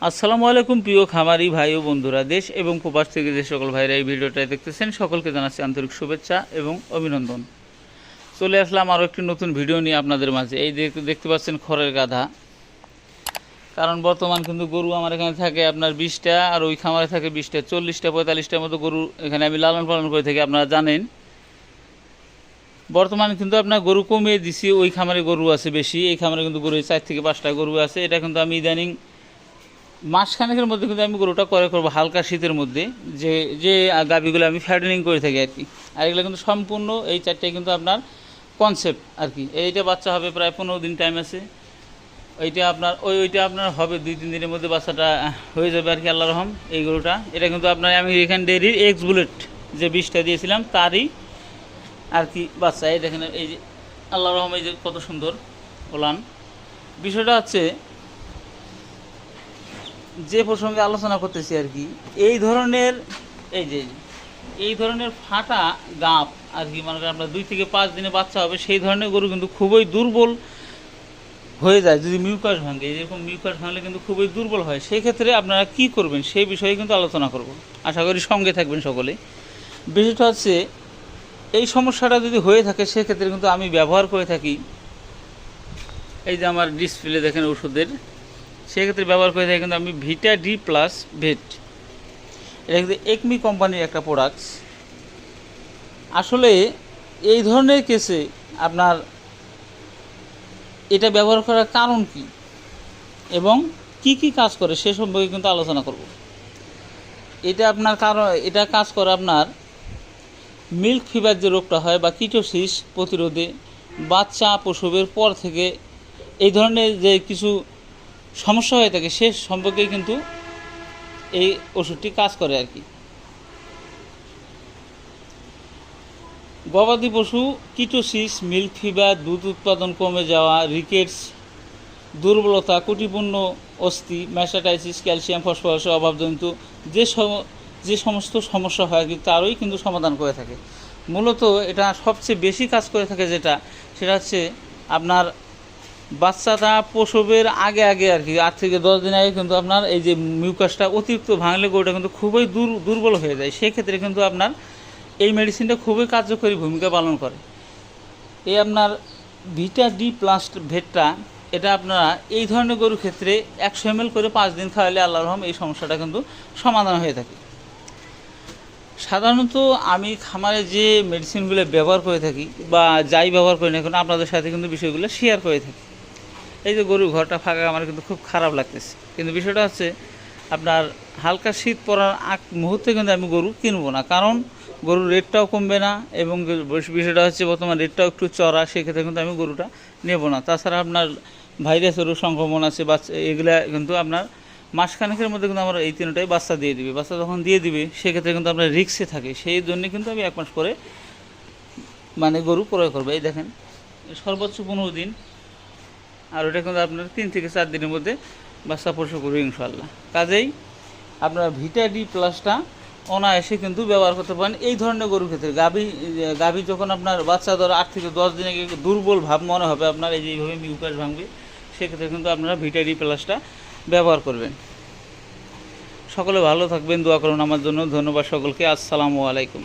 আসসালামু আলাইকুম, প্রিয় খামারি ভাই ও বন্ধুরা, দেশ এবং প্রবাস থেকে যে সকল ভাইরা এই ভিডিওটা দেখতেছেন, সকলকে জানাচ্ছি আন্তরিক শুভেচ্ছা এবং অভিনন্দন। চলে আসলাম আরও একটি নতুন ভিডিও নিয়ে আপনাদের মাঝে। এই দেখ- দেখতে পাচ্ছেন খড়ের গাধা। কারণ বর্তমান কিন্তু গরু আমার এখানে থাকে আপনার বিশটা, আর ওই খামারে থাকে বিশটা, চল্লিশটা, পঁয়তাল্লিশটার মতো গরু এখানে আমি লালন পালন করে থাকি, আপনারা জানেন। বর্তমানে কিন্তু আপনার গরু কমিয়ে দিছি, ওই খামারে গরু আছে বেশি, এই খামারে কিন্তু গরু চার থেকে পাঁচটা গরু আছে, এটা কিন্তু আমি ইদানিং মাসখানেকের মধ্যে কিন্তু আমি গরুটা করে করব, হালকা শীতের মধ্যে। যে যে গাভিগুলো আমি ফ্যাটেনিং করে থাকি আর কি। আর এগুলো কিন্তু সম্পূর্ণ এই চারটায় কিন্তু আপনার কনসেপ্ট আর কি। এইটা বাচ্চা হবে প্রায় পনেরো দিন টাইম আছে। ওইটা আপনার, ওই, ওইটা আপনার হবে দুই, তিন দিনের মধ্যে বাচ্চাটা হয়ে যাবে আর কি আল্লাহ রহম, এই গরুটা। এটা কিন্তু আপনার আমি এখান ডেয়ারির এক্স বুলেট যে বিষটা দিয়েছিলাম, তারই আর কি বাচ্চা। এই দেখেন, এই যে আল্লাহ রহম, এই যে কত সুন্দর ওলান। বিষয়টা হচ্ছে যে প্রসঙ্গে আলোচনা করতেছি আর কি, এই ধরনের, এই যে, এই ধরনের ফাটা গাপ আর কি, মনে করেন আপনার দুই থেকে পাঁচ দিনে বাচ্চা হবে, সেই ধরনের গরু কিন্তু খুবই দুর্বল হয়ে যায়, যদি মিউকাস ভাঙে এরকম মিউকাস ভাঙলে কিন্তু খুবই দুর্বল হয়। সেই ক্ষেত্রে আপনারা কি করবেন, সেই বিষয়ে কিন্তু আলোচনা করব। আশা করি সঙ্গে থাকবেন সকলে। বিষয়টা হচ্ছে, এই সমস্যাটা যদি হয়ে থাকে, সেক্ষেত্রে কিন্তু আমি ব্যবহার করে থাকি। এই যে আমার ডিসপ্লে দেখেন ওষুধের। সেক্ষেত্রে ব্যবহার করে থাকি কিন্তু আমি ভিটা ডি প্লাস ভেট এটা কিন্তু একমি কোম্পানির একটা প্রোডাক্টস আসলে এই ধরনের কেসে আপনার এটা ব্যবহার করার কারণ কি? এবং কি কি কাজ করে সে সম্পর্কে কিন্তু আলোচনা করব। এটা আপনার কারণ, এটা কাজ করে আপনার মিল্ক ফিভার যে রোগটা হয় বা কিটোসিস প্রতিরোধে বাচ্চা প্রসবের পর থেকে এই ধরনের যে কিছু সমস্যা হয়ে থাকে, সে সম্পর্কে কিন্তু এই ওষুধটি কাজ করে আর কি। গবাদি পশু, কিটোসিস, মিল্ক ফিভার, দুধ উৎপাদন কমে যাওয়া, রিকেটস, দুর্বলতা কুটিপূর্ণ অস্থি ম্যাস্টাটাইসিস ক্যালসিয়াম ফসফরাসের অভাবজনিত যে যে সমস্ত সমস্যা হয় কি, তারই কিন্তু সমাধান করে থাকে। মূলত এটা সবচেয়ে বেশি কাজ করে থাকে যেটা, সেটা হচ্ছে আপনার বাচ্চাটা প্রসবের আগে আগে আর কি আট থেকে দশ দিন আগে কিন্তু আপনার এই যে মিউকাসটা অতিরিক্ত ভাঙলে গরুটা কিন্তু খুবই দুর, দুর্বল হয়ে যায়। সেক্ষেত্রে কিন্তু আপনার এই মেডিসিনটা খুবই কার্যকরী ভূমিকা পালন করে। এই আপনার ভিটা ডি প্লাস্ট ভেটটা, এটা আপনারা এই ধরনের গরুর ক্ষেত্রে একশো এম করে পাঁচ দিন খাওয়ালে আল্লাহ রহম এই সমস্যাটা কিন্তু সমাধান হয়ে থাকে। সাধারণত আমি খামারে যে মেডিসিনগুলো ব্যবহার করে থাকি বা যাই ব্যবহার করি না কেন, আপনাদের সাথে কিন্তু বিষয়গুলো শেয়ার করে থাকি। এই যে গরুর ঘরটা ফাঁকা, আমার কিন্তু খুব খারাপ লাগতেছে। কিন্তু বিষয়টা হচ্ছে, আপনার হালকা শীত পড়ার আগ মুহূর্তে কিন্তু আমি গরু কিনবো না। কারণ গরুর রেটটাও কমবে না এবং বিষয়টা হচ্ছে বর্তমান রেটটাও একটু চড়া, সেক্ষেত্রে কিন্তু আমি গরুটা নেব না। তাছাড়া আপনার ভাইরাসেরও সংক্রমণ আছে বাচ্চা এগুলা কিন্তু আপনার মাসখানেকের মধ্যে কিন্তু আমরা এই তিনটাই বাচ্চা দিয়ে দিবে। বাচ্চা যখন দিয়ে দিবে, সেক্ষেত্রে কিন্তু আপনার রিক্সে থাকে। সেই জন্য কিন্তু আমি এক মাস পরে মানে গরু ক্রয় করব। এই দেখেন, সর্বোচ্চ পনেরো দিন আর ওটা কিন্তু আপনার তিন থেকে চার দিনের মধ্যে বাচ্চা প্রসব করবে ইনশাল্লাহ কাজেই আপনার ভিটা ডি প্লাসটা অনায়াসে কিন্তু ব্যবহার করতে পারেন। এই ধরনের গরুর ক্ষেত্রে গাভী গাভী যখন আপনার বাচ্চা ধরো আট থেকে দশ দিনে দুর্বল ভাব মনে হবে আপনার, এই যে এইভাবে মিউকাস ভাঙবে, সেক্ষেত্রে কিন্তু আপনারা ভিটা ডি প্লাসটা ব্যবহার করবেন। সকলে ভালো থাকবেন, দোয়া করুন আমার জন্য। ধন্যবাদ সকলকে। আসসালামু আলাইকুম।